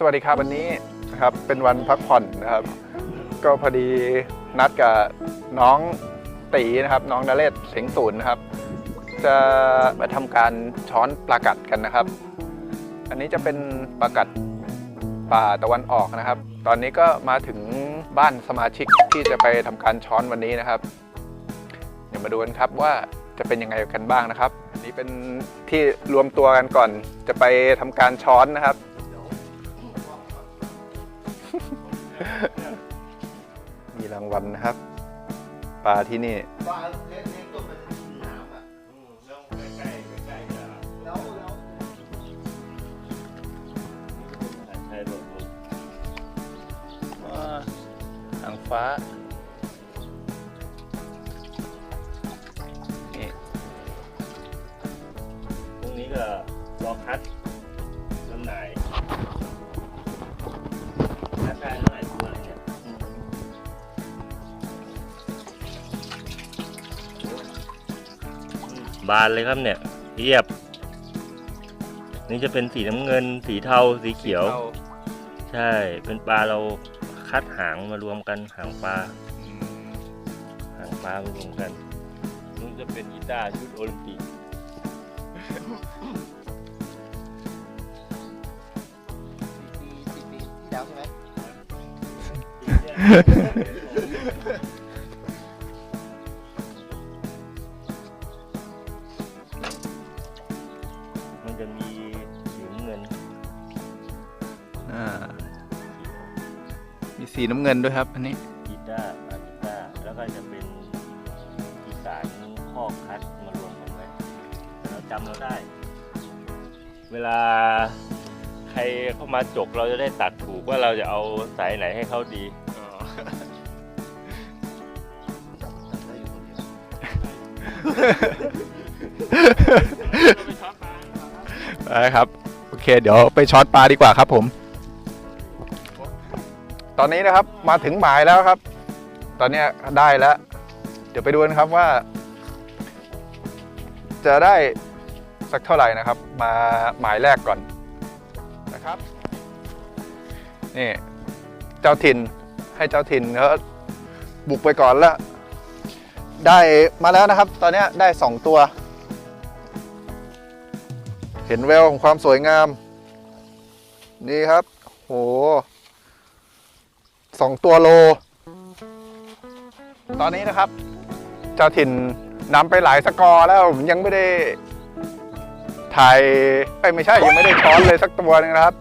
สวัสดีครับวันนี้นะครับเป็นวันพักผ่อนนะครับ ก็พอดีนัดกับน้องตีนะครับ น้องนเรศเสียงศูนย์นะครับ จะมาทำการช้อนปลากัดกันนะครับ อันนี้จะเป็นปลากัดป่าตะวันออกนะครับ ตอนนี้ก็มาถึงบ้านสมาชิกที่จะไปทำการช้อนวันนี้นะครับเดี๋ยวมาดูกันครับว่าจะเป็นยังไงกันบ้างนะครับ อันนี้เป็นที่รวมตัวกันก่อนจะไปทำการช้อนนะครับ มีรางวัลนะครับ ปลาที่นี่ ปลาเล็กๆก็เป็นน้ำอะแล้วใกล้ๆใกล้ๆจะแล้วแล้วใช้รถลุกหางฟ้า นี่ พรุ่งนี้ก็รอคัด บานเลยครับเนี่ยเรียบ นี่จะเป็นสีน้ำเงิน สีเทาสีเขียว อาใช่ เป็นปลาเราคัดหางมารวมกันหางปลาอืมหางปลามารวมกันนู่นจะเป็นกีตาร์ชุดโอลิมปิกสี่ปีสี่ปีที่แล้วใช่ไหม จะมีสีน้ำเงินอ่า มีสีน้ำเงินด้วยครับ อันนี้ กีตาร์ปลากีตาร์แล้วก็จะเป็นอีสานข้อคัดมารวมกันไว้เราจำเราได้ เวลาใครเข้ามาจกเราจะได้ตัดถูกว่าเราจะเอาสายไหนให้เขาดี นเดียวได้ครับ โอเค เดี๋ยวไปช้อนปลาดีกว่าครับผม ตอนนี้นะครับมาถึงหมายแล้วครับ ตอนนี้ได้แล้ว เดี๋ยวไปดูกันครับว่า จะได้สักเท่าไหร่นะครับ มาหมายแรกก่อนนะครับ นี่เจ้าถิ่นให้เจ้าถิ่นเขาบุกไปก่อนแล้ว ได้มาแล้วนะครับ ตอนนี้ได้สองตัว เห็นแววของความสวยงาม นี่ครับ โหสองตัวโล ตอนนี้นะครับเจ้าถิ่นนำไปหลายสกอร์แล้วผมยังไม่ได้ ถ่ายไม่ใช่ยังไม่ได้ช้อนเลยสักตัวนึงนะครับ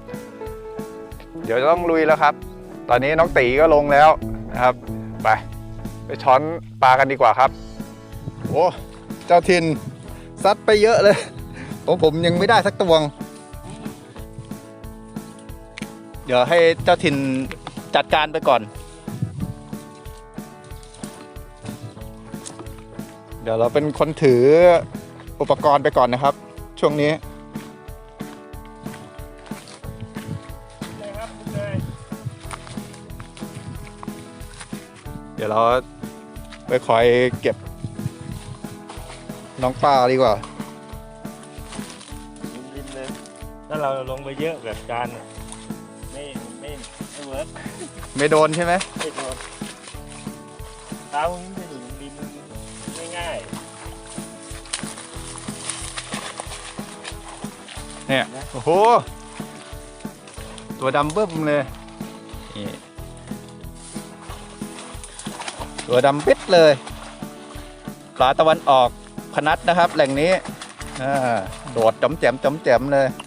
เดี๋ยวจะต้องลุยแล้วครับ ตอนนี้น้องตีก็ลงแล้วนะครับ ไปไปช้อนปลากันดีกว่าครับ โอ้ เจ้าถิ่นซัดไปเยอะเลย ผมผมยังไม่ได้สักตวง เดี๋ยวให้เจ้าถิ่นจัดการไปก่อน เดี๋ยวเราเป็นคนถืออุปกรณ์ไปก่อนนะครับ ช่วงนี้เลยครับเลยเดี๋ยวเราไปคอยเก็บน้องปลาดีกว่าาเราลงไปเยอะแบบจานน่ะไม่ไม่ไม่เวิร์กไม่โดนใช่ไหมไม่โดนเท้ามันจะอยู่ริมง่ายเนี่ยโอ้โหตัวดำเบิ้มเลยนี่ตัวดำปิดเลยปลาตะวันออกพนัดนะครับ แหล่งนี้อ่าโดดจอมแจมจอมแจมเลยๆตัวเมีย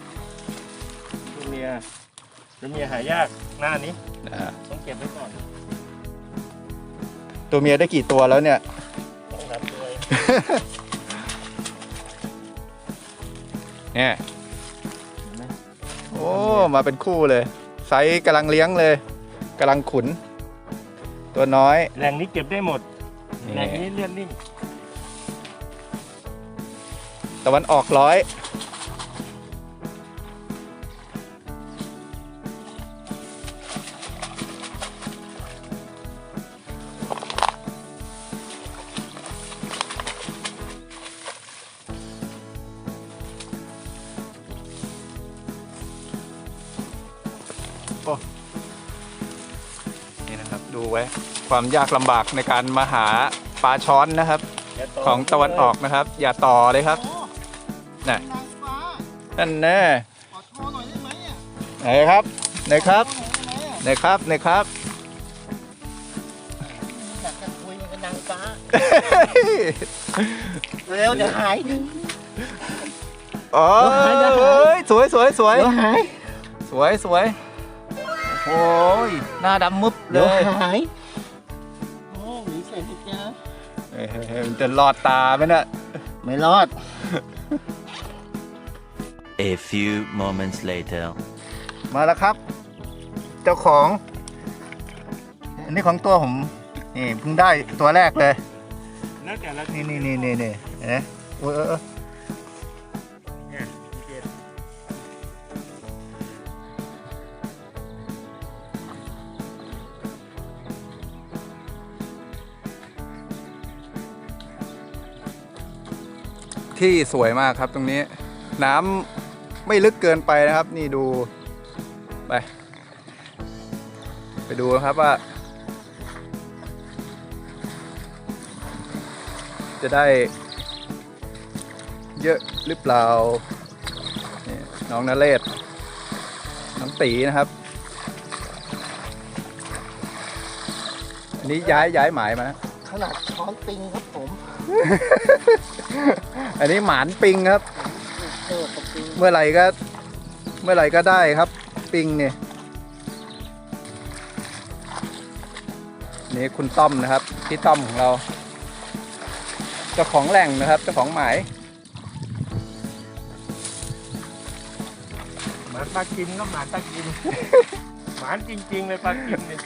ตัวเมียหายากหน้านี้อ่าต้องเก็บไว้ก่อนตัวเมียได้กี่ตัวแล้วเนี่ย ต้องรับด้วยเนี่ย เห็นไหมโอ้ มาเป็นคู่เลย ไซส์กำลังเลี้ยงเลยกำลังขุน ตัวน้อยแหล่งนี้เก็บได้หมดแหล่งนี่นี้เลื่อนนิ่งตะวันออกร้อย ดูไว้ ความยากลำบากในการมาหาปลาช้อนนะครับ ของตะวันออกนะครับ อย่าต่อเลยครับน่ะนางฟ้านั่นแน่ขอโทษหน่อยได้ไหมอะไหนครับไหนครับขอโทษหน่อยได้ไหมอะไหนครับไหนครับอยากจะคุยกับนางฟ้าเร็วเดี๋ยวหายอ๋อเดี๋ยวหายเดี๋ยวหายเอ้ยสวยสวยสวยเดี๋ยวหายสวยสวย โอ้ยหน้าดำมึบเลเดี๋ยวยหายโอ้หนีเสร็จจ้าเอ้ยมันจะรอดตาไหมน่ะไม่รอด A few moments later. มาแล้วครับ เจ้าของ อันนี้ของตัวผมนี่เพิ่งได้ตัวแรกเลย แล้วแต่ละนี่นี่นี่นี่นี่เห็นไหมโอ้ยเออเออเนี่ย ที่สวยมากครับตรงนี้ น้ำไม่ลึกเกินไปนะครับ นี่ดู ไป ไปดูนะครับว่า จะได้ เยอะหรือเปล่าน้องนเรศน้องตีนะครับอันนี้ย้ายย้ายหมายมานะ ขนาดช้อนปิงครับผมอันนี้หมานปิงครับ เออกับปิงเมื่อไหร่ก็ เมื่อไหร่ก็ได้ครับ ปิงเนี่ยนี่คุณต้อมนะครับพี่ต้อมของเราเจ้าของแหล่งนะครับเจ้าของหมายหมาปลากินก็หมาตากิน หมานจริงๆเลยปลากินเนี่ย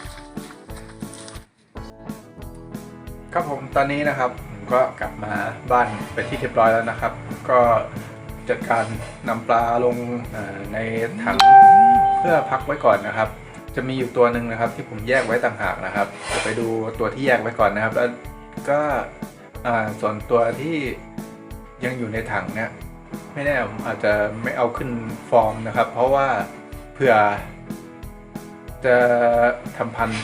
ครับผมตอนนี้นะครับผมก็กลับมาบ้านไปที่เรียบร้อยแล้วนะครับ ก็จัดการนำปลาลงในถังเพื่อพักไว้ก่อนนะครับ จะมีอยู่ตัวหนึ่งนะครับ ที่ผมแยกไว้ต่างหากนะครับจะไปดูตัวที่แยกไว้ก่อนนะครับ แล้วก็ส่วนตัวที่ยังอยู่ในถังเนี่ยไม่แน่ผมอาจจะไม่เอาขึ้นฟอร์มนะครับ เพราะว่าเผื่อจะทำพันธุ์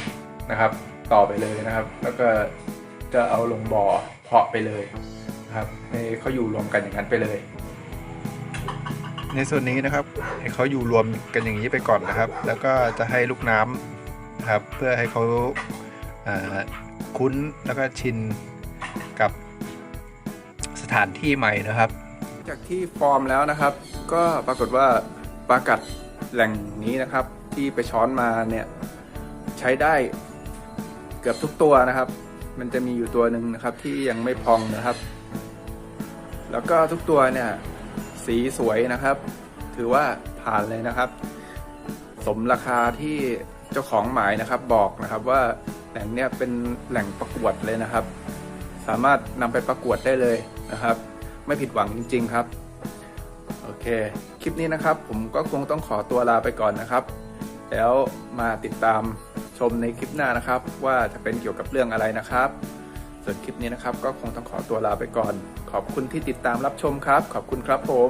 นะครับ ต่อไปเลยนะครับ แล้วก็ จะเอาลงบ่อเพาะไปเลยนะครับให้เขาอยู่รวมกันอย่างนั้นไปเลย ในส่วนนี้นะครับให้เขาอยู่รวมกันอย่างนี้ไปก่อนนะครับ แล้วก็จะให้ลูกน้ำนะครับเพื่อให้เขาอ่าคุ้นแล้วก็ชินกับสถานที่ใหม่นะครับ จากที่ฟอร์มแล้วนะครับ ก็ปรากฏว่าปลากัดแหล่งนี้นะครับที่ไปช้อนมาเนี่ยใช้ได้เกือบทุกตัวนะครับ มันจะมีอยู่ตัวหนึ่งนะครับที่ยังไม่พองนะครับ แล้วก็ทุกตัวเนี่ย สีสวยนะครับ ถือว่าผ่านเลยนะครับ สมราคาที่เจ้าของหมายนะครับบอกนะครับว่าแหล่งเนี้ยเป็นแหล่งประกวดเลยนะครับ สามารถนำไปประกวดได้เลยนะครับ ไม่ผิดหวังจริง ๆ ครับ โอเค คลิปนี้นะครับ ผมก็คงต้องขอตัวลาไปก่อนนะครับ แล้วมาติดตาม ชมในคลิปหน้านะครับ ว่าจะเป็นเกี่ยวกับเรื่องอะไรนะครับ ส่วนคลิปนี้นะครับก็คงต้องขอตัวลาไปก่อน ขอบคุณที่ติดตามรับชมครับ ขอบคุณครับผม